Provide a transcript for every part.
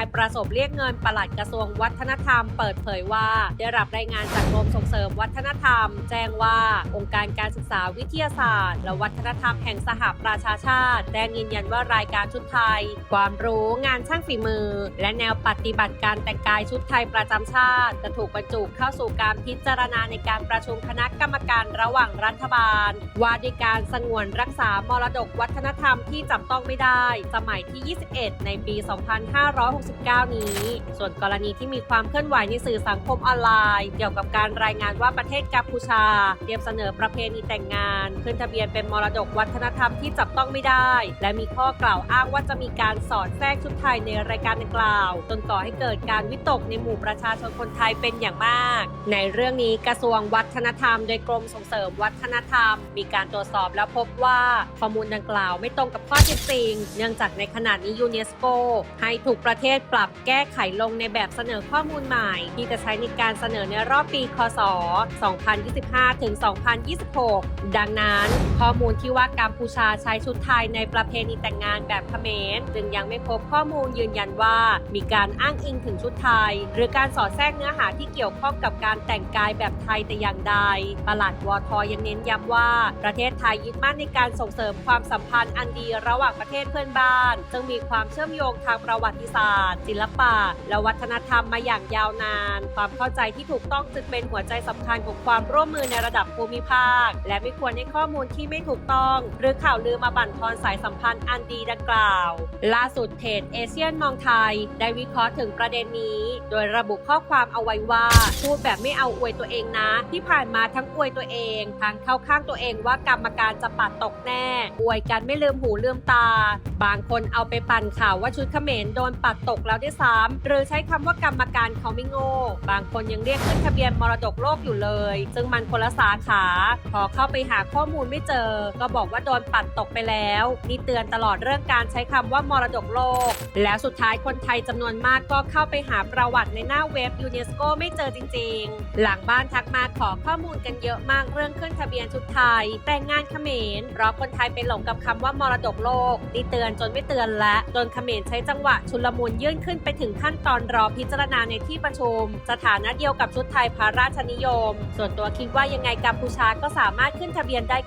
นายประสบเรียกเงินปลัดกระทรวงวัฒนธรรม เปิดเผยว่า ได้รับรายงานจากกรมส่งเสริมวัฒนธรรม แจ้งว่าองค์การการศึกษาวิทยาศาสตร์ และวัฒนธรรมแห่งสหประชาชาติแจ้งยืนยันว่ารายการชุดไทย ความรู้งานช่างฝีมือ และแนวปฏิบัติการแต่งกายชุดไทยประจำชาติ จะถูกบรรจุเข้าสู่การพิจารณาในการประชุมคณะกรรมการระหว่างรัฐบาล ว่าด้วยการสงวนรักษามรดกวัฒนธรรมที่จับต้องไม่ได้ สมัยที่ 21 ในปี 256 2569นี้ ส่วนกรณีที่มีความเคลื่อนไหวในสื่อสังคมออนไลน์ เกี่ยวกับการรายงานว่าประเทศกัมพูชา เตรียมเสนอประเพณีแต่งงาน ขึ้นทะเบียนเป็นมรดกวัฒนธรรมที่จับต้องไม่ได้ และมีข้อกล่าวอ้างว่าจะมีการสอดแทรกชุดไทยในรายการดังกล่าวจนก่อให้เกิดการวิตกในหมู่ประชาชนคนไทยเป็นอย่างมาก ในเรื่องนี้กระทรวงวัฒนธรรม โดยกรมส่งเสริมวัฒนธรรม มีการตรวจสอบแล้วพบว่าข้อมูลดังกล่าวไม่ตรงกับข้อเท็จจริง เนื่องจากในขณะนี้ยูเนสโกให้ถูกประเทศปรับแก้ไขลงในแบบเสนอข้อมูลใหม่ ที่จะใช้ในการเสนอในรอบปี คศ 2025 ถึง 2026 ดังนั้น ข้อมูลที่ว่ากัมพูชาใช้ชุดไทยในประเพณีแต่งงานแบบเขมรจึงยังไม่พบข้อมูลยืนยันว่า มีการอ้างอิงถึงชุดไทย หรือการสอดแทรกเนื้อหาที่เกี่ยวข้องกับการแต่งกายแบบไทยแต่อย่างใดประหลัดวทยังเน้นย้ำว่าประเทศไทยยึดมั่นในการส่งเสริมความสัมพันธ์อันดีระหว่างประเทศเพื่อนบ้านซึ่งมีความเชื่อมโยงทางประวัติศาสตร์ศิลปะและวัฒนธรรมมาอย่างยาวนาน ความเข้าใจที่ถูกต้องจึงเป็นหัวใจสำคัญของความร่วมมือในระดับภูมิภาค และไม่ควรให้ข้อมูลที่ไม่ถูกต้อง หรือข่าวลือมาบั่นทอนสายสัมพันธ์อันดีดังกล่าว ล่าสุดเพจเอเชียนมองไทย ได้วิเคราะห์ถึงประเด็นนี้ โดยระบุข้อความเอาไว้ว่า พูดแบบไม่เอาอวยตัวเองนะ ที่ผ่านมาทั้งอวยตัวเองทั้งเข้าข้างตัวเองว่ากรรมการจะปัดตกแน่ อวยกันไม่ลืมหูลืมตา บางคนเอาไปปั่นข่าวว่าชุดเขมรโดนปัดตกแล้วด้วยซ้ำหรือใช้คำว่ากรรมการเขาไม่โง่ บางคนยังเรียกขึ้นทะเบียนมรดกโลกอยู่เลย ซึ่งมันคนละสาขา พอเข้าไปหาข้อมูลไม่เจอ ก็บอกว่าโดนปัดตกไปแล้ว นี่เตือนตลอดเรื่องการใช้คำว่ามรดกโลก แล้วสุดท้ายคนไทยจำนวนมากก็เข้าไปหาประวัติในหน้าเว็บยูเนสโกไม่เจอจริง ๆ หลังบ้านทักมาขอข้อมูลกันเยอะมากเรื่องขึ้นทะเบียนชุดไทย แต่งงานเขมรเพราะคนไทยไปหลงกับคำว่ามรดกโลกนี่เตือนจนไม่เตือนและจนเขมรใช้จังหวะชุลมุนยื่นขึ้นไปถึงขั้นตอนรอพิจารณาในที่ประชุม สถานะเดียวกับชุดไทยพระราชนิยม ส่วนตัวคิดว่ายังไงกัมพูชาก็สามารถขึ้นทะเบียนได้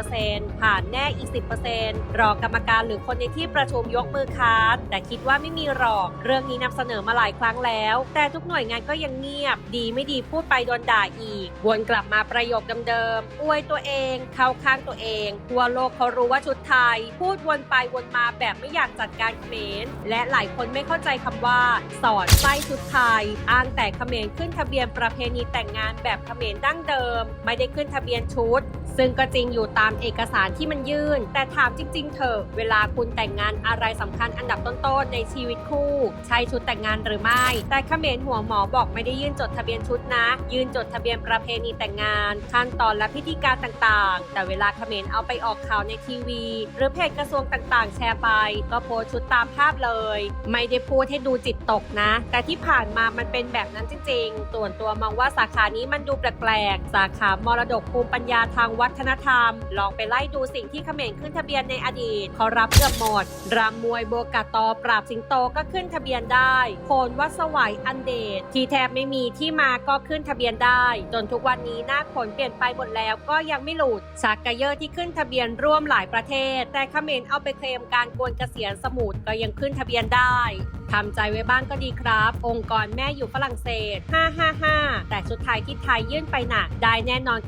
90%ผ่านแน่อีก 10%รอกรรมการหรือคนในที่ประชุมยกมือค้านแต่คิดว่าไม่มีหรอก เรื่องนี้นำเสนอมาหลายครั้งแล้ว แต่ทุกหน่วยงานก็ยังเงียบ ดีไม่ดีพูดไปโดนด่าอีก วนกลับมาประโยคเดิมๆอวยตัวเอง เข้าข้างตัวเองทั่วโลกเขารู้ว่าชุดไทย พูดวนไปวนมาแบบไม่อยากจัดการเขมรและหลายคนไม่เข้าใจคำว่า สอนไส้ชุดไทย อ้างแต่เขมรขึ้นทะเบียนประเพณีแต่งงานแบบเขมรดั้งเดิม ไม่ได้ขึ้นทะเบียนชุด ซึ่งก็จริงอยู่ตามเอกสารที่มันยื่น แต่ถามจริง ๆ เถอะ เวลาคุณแต่งงานอะไรสำคัญอันดับต้น ๆ ในชีวิตคู่ ใช่ชุดแต่งงานหรือไม่ แต่เขมรหัวหมอบอกไม่ได้ยื่นจดทะเบียนชุดนะ ยื่นจดทะเบียนประเพณีแต่งงาน ขั้นตอนและพิธีการต่างๆ แต่เวลาเขมรเอาไปออกข่าวในทีวี หรือเพจกระทรวงต่างๆ แชร์ไป ก็โพสชุดตามภาพเลย ไม่ได้พูดให้ดูจิตตกนะ แต่ที่ผ่านมามันเป็นแบบนั้นจริงๆส่วนตัวมองว่าสาขานี้มันดูแปลกๆ สาขามรดกภูมิปัญญาทางวัฒนธรรม ลองไปไล่ดูสิ่งที่เขมรขึ้นทะเบียนในอดีตเขารับเกือบหมดรำมวยโบกาตอปราบสิงโตก็ขึ้นทะเบียนได้ โคนวัสวายอันเดชที่แทบไม่มีที่มาก็ขึ้นทะเบียนได้ จนทุกวันนี้หน้าขนเปลี่ยนไปหมดแล้วก็ยังไม่หลุดชักกเยอร์ที่ขึ้นทะเบียนร่วมหลายประเทศ แต่เขมรเอาไปเคลมการกวนเกษียณสมุทรก็ยังขึ้นทะเบียนได้ ทำใจไว้บ้างก็ดีครับ องค์กรแม่อยู่ฝรั่งเศส 555 แต่ชุดไทยที่ไทยยื่นไปหนักได้แน่นอน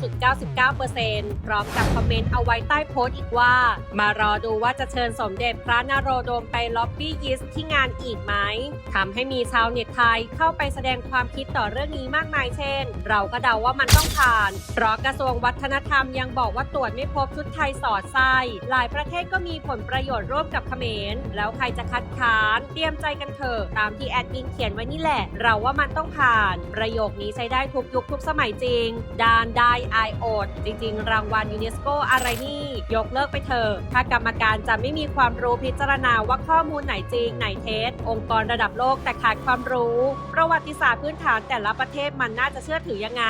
99.99%พร้อมกับคอมเมนต์เอาไว้ใต้โพสต์อีกว่า มารอดูว่าจะเชิญสมเด็จพระนโรดมไปล็อบบี้ยิสที่งานอีกไหมทำให้มีชาวเน็ตไทยเข้าไปแสดงความคิดต่อเรื่องนี้มากมายเช่น เราก็เดาว่ามันต้องผ่าน เพราะกระทรวงวัฒนธรรมยังบอกว่าตรวจไม่พบชุดไทยสอดไส้หลายประเทศก็มีผลประโยชน์ร่วมกับเขมร แล้วใครจะคัดค้านเตรียมใจกันเถอะตามที่แอดมินเขียนไว้นี่แหละ เราว่ามันต้องผ่าน ประโยคนี้ใช้ได้ทุกยุคทุกสมัยจริง ดานได้ไอโอดจริง ๆ รางวัลยูเนสโกอะไรนี่ ยกเลิกไปเถอะถ้ากรรมการจะไม่มีความรู้พิจารณาว่าข้อมูลไหนจริงไหนเท็จองค์กรระดับโลกแต่ขาดความรู้ ประวัติศาสตร์พื้นฐานแต่ละประเทศมันน่าจะเชื่อถือยังไง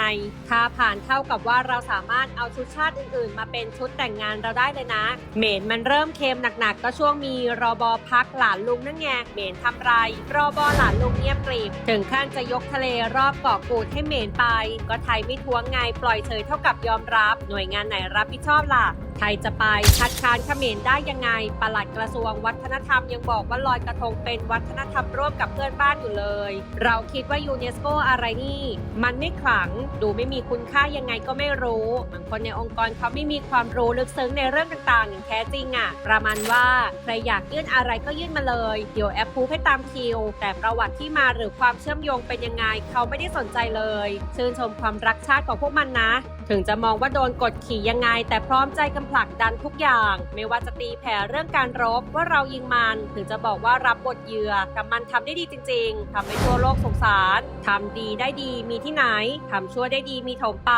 ถ้าผ่านเท่ากับว่าเราสามารถเอาชุดชาติอื่นๆ มาเป็นชุดแต่งงานเราได้เลยนะ เหมนมันเริ่มเค็มหนักๆ ก็ช่วงมีรอบอพักหลานลุงนั่นไงเหมนทำไร รอบอหลานลุงเงียบกริบถึงขั้นจะยกทะเลรอบเกาะกูดให้เหมนไป ก็ไทยไม่ท้วงไงปล่อยเฉยเท่ากับยอมรับ หน่วยงานไหนรับผิดชอบล่ะ ไทยจะไปคัดค้านเขมรได้ยังไง ปลัดกระทรวงวัฒนธรรมยังบอกว่าลอยกระทงเป็นวัฒนธรรมร่วมกับเพื่อนบ้านอยู่เลย เราคิดว่ายูเนสโกอะไรนี่ มันไม่ขลัง ดูไม่มีคุณค่ายังไงก็ไม่รู้บางคนในองค์กรเขาไม่มีความรู้ลึกซึ้งในเรื่องต่างๆ อย่างแท้จริงอะประมาณว่าใครอยากยื่นอะไรก็ยื่นมาเลย เดี๋ยวแอปพูให้ตามคิว แต่ประวัติที่มาหรือความเชื่อมโยงเป็นยังไง เขาไม่ได้สนใจเลย ชื่นชมความรักชาติของพวกมันนะ ถึงจะมองว่าโดนกดขี่ยังไง แต่พร้อมใจกันผลักดันทุกอย่าง ไม่ว่าจะตีแผ่เรื่องการรบว่าเรายิงมัน ถึงจะบอกว่ารับบทเหยื่อแต่มันทำได้ดีจริง ๆทำให้ทั่วโลกสงสารทำดีได้ดีมีที่ไหนทำชั่วได้ดีมีถมไป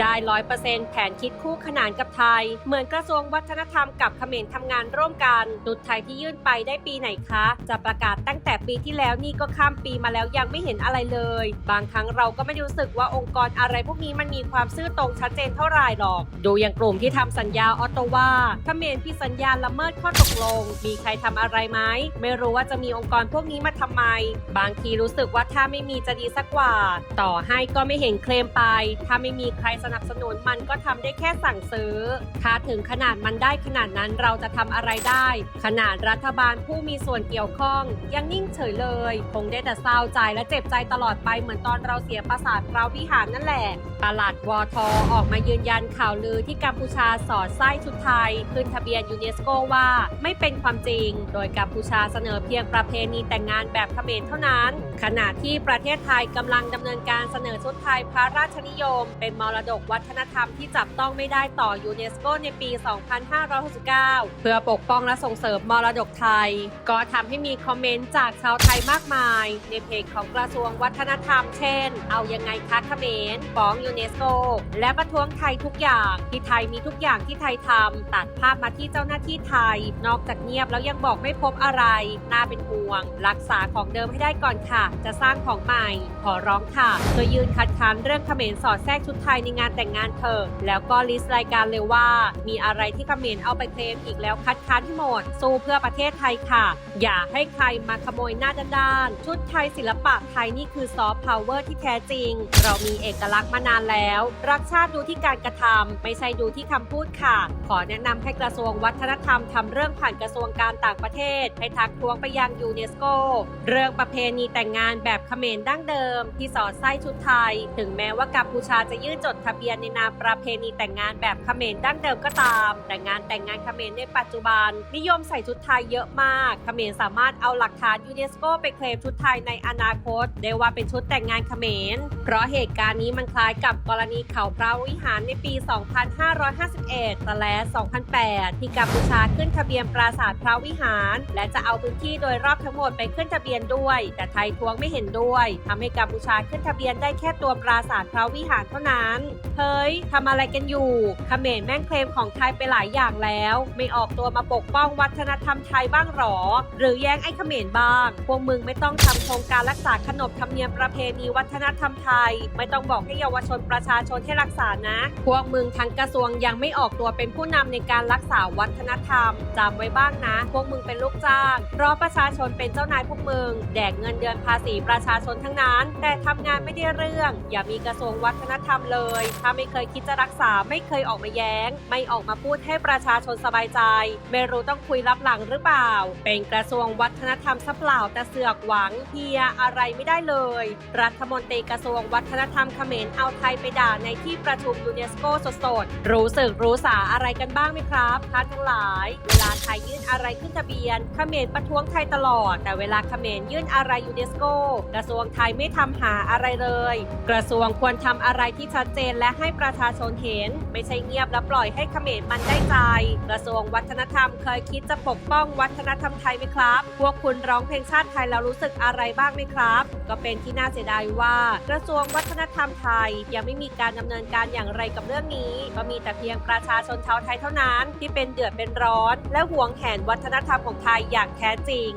ได้ร้อยเปอร์เซ็นต์แผนคิดคู่ขนานกับไทย เหมือนกระทรวงวัฒนธรรมกับเขมรทำงานร่วมกันนุดไทยที่ยื่นไปได้ปีไหนคะ จะประกาศตั้งแต่ปีที่แล้วนี่ก็ข้ามปีมาแล้วยังไม่เห็นอะไรเลย บางครั้งเราก็ไม่รู้สึกว่าองค์กรอะไรพวกนี้มันมีความซื่อตรงชัดเจนเท่าไหร่หรอก ดูอย่างกลุ่มที่ทำสัญญาออตโตวาเขมรพี่สัญญาละเมิดข้อตกลง มีใครทำอะไรไหมไม่รู้ว่าจะมีองค์กรพวกนี้มาทำไม บางทีรู้สึกว่าถ้าไม่มีจะดีสักกว่า ต่อให้ก็ไม่เห็นเคลมไป ถ้าไม่มีใครสนับสนุนมันก็ทำได้แค่สั่งซื้อ ถ้าถึงขนาดมันได้ขนาดนั้นเราจะทำอะไรได้ ขนาดรัฐบาลผู้มีส่วนเกี่ยวข้อง ยังนิ่งเฉยเลย คงได้แต่เศร้าใจและเจ็บใจตลอดไปเหมือนตอนเราเสียประสาทเราวิหารนั่นแหละปลัดวอทอออกมายืนยันข่าวลือที่กัมพูชาสอดไส้ชุดไทย ขึ้นทะเบียนยูเนสโกว่าไม่เป็นความจริง โดยกัมพูชาเสนอเพียงประเพณีแต่งงานแบบเขมรเท่านั้น ขณะที่ประเทศไทยกำลังดำเนินการเสนอชุดไทยพระราชนิยม เป็นมรดกวัฒนธรรมที่จับต้องไม่ได้ต่อยูเนสโกในปี 2569 เพื่อปกป้องและส่งเสริมมรดกไทย ก็ทำให้มีคอมเมนต์จากชาวไทยมากมาย ในเพจของกระทรวงวัฒนธรรม เช่น เอายังไงคะเขมรฟ้องยูเนสโกและประท้วงไทยทุกอย่างที่ไทยมีทุกอย่างที่ไทยทำตัดภาพมาที่เจ้าหน้าที่ไทย นอกจากเงียบแล้วยังบอกไม่พบอะไร น่าเป็นห่วง รักษาของเดิมให้ได้ก่อนค่ะ จะสร้างของใหม่ ขอร้องค่ะโดยยืนคัดค้านเรื่องเขมรสอดแทรกชุดไทยในงานแต่งงานเธอ แล้วก็ลิสต์รายการเลยว่า มีอะไรที่เขมรเอาไปเคลมอีกแล้วคัดค้านที่หมด สู้เพื่อประเทศไทยค่ะ อย่าให้ใครมาขโมยหน้าด้านชุดไทยศิลปะไทยนี่คือซอฟต์พาวเวอร์ที่แท้จริง เรามีเอกลักษณ์มานานแล้วรักชาติดูที่การกระทำไม่ใช่ดูที่คำพูดค่ะ ขอแนะนำให้กระทรวงวัฒนธรรมทำเรื่องผ่านกระทรวงการต่างประเทศให้ทักท้วงไปยังยูเนสโก เรื่องประเพณีแต่งงานแบบเขมรดั้งเดิม ที่สอดไส้ชุดไทย ถึงแม้ว่ากัมพูชาจะยื่นจดทะเบียนในนามประเพณีแต่งงานแบบเขมรดั้งเดิมก็ตาม แต่งานแต่งงานเขมรในปัจจุบัน นิยมใส่ชุดไทยเยอะมากเขมรสามารถเอาหลักฐานยูเนสโกไปเคลมชุดไทยในอนาคต ได้ว่าเป็นชุดแต่งงานเขมรเพราะเหตุการณ์นี้มันคล้ายกับกรณีเขาพระวิหารในปี 2551ตะแล2008 ที่กัมพูชาขึ้นทะเบียนปราสาทพระวิหาร และจะเอาพื้นที่โดยรอบทั้งหมดไปขึ้นทะเบียนด้วย แต่ไทยทวงไม่เห็นด้วยทำให้กัมพูชาขึ้นทะเบียนได้แค่ตัวปราสาทพระวิหารเท่านั้นเฮ้ยทำอะไรกันอยู่เขมรแม่งเคลมของไทยไปหลายอย่างแล้ว ไม่ออกตัวมาปกป้องวัฒนธรรมไทยบ้างหรอ หรือแย้งไอ้เขมรบ้าง พวกมึงไม่ต้องทำโครงการรักษาขนบธรรมเนียมประเพณีวัฒนธรรมไทย ไม่ต้องบอกให้เยาวชนประชาชนให้รักษานะ พวกมึงทั้งกระทรวงยังไม่ออกตัวเป็นผู้นำในการรักษาวัฒนธรรมจำไว้บ้างนะ พวกมึงเป็นลูกจ้างเพราะประชาชนเป็นเจ้านายพวกมึง แดกเงินเดือนภาษีประชาชนทั้งนั้น แต่ทำงานไม่ได้เรื่อง อย่ามีกระทรวงวัฒนธรรมเลย ถ้าไม่เคยคิดจะรักษาไม่เคยออกมาแย้ง ไม่ออกมาพูดให้ประชาชนสบายใจ ไม่รู้ต้องคุยรับหลังหรือเปล่า เป็นกระทรวงวัฒนธรรมซะเปล่าแต่เสือกหวังเฮียอะไรไม่ได้เลย รัฐมนตรีกระทรวงวัฒนธรรมเขมรเอาไทยไปด่าในที่ประชุมยูเนสโกสดๆ รู้สึกรู้สาอะไรกันบ้างไหมครับท่านทั้งหลาย เวลาไทยยื่นอะไรขึ้นทะเบียนเขมรประท้วงไทยตลอด แต่เวลาเขมรยื่นอะไรยูเนสโกกระทรวงไทยไม่ทำหาอะไรเลย กระทรวงควรทำอะไรที่ชัดเจนและให้ประชาชนเห็น ไม่ใช่เงียบและปล่อยให้เขมรมันได้ใจ กระทรวงวัฒนธรรมเคยคิดจะปกป้องวัฒนธรรมไทยไหมครับ พวกคุณร้องเพลงชาติไทยแล้วรู้สึกอะไรบ้างไหมครับ ก็เป็นที่น่าเสียดายว่า กระทรวงวัฒนธรรมไทย ยังไม่มีการดำเนินการอย่างไรกับเรื่องนี้ ก็มีแต่เพียงประชาชนชาวไทยเท่านั้น ที่เป็นเดือดเป็นร้อน และหวงแหนวัฒนธรรมของไทยอย่างแท้จริง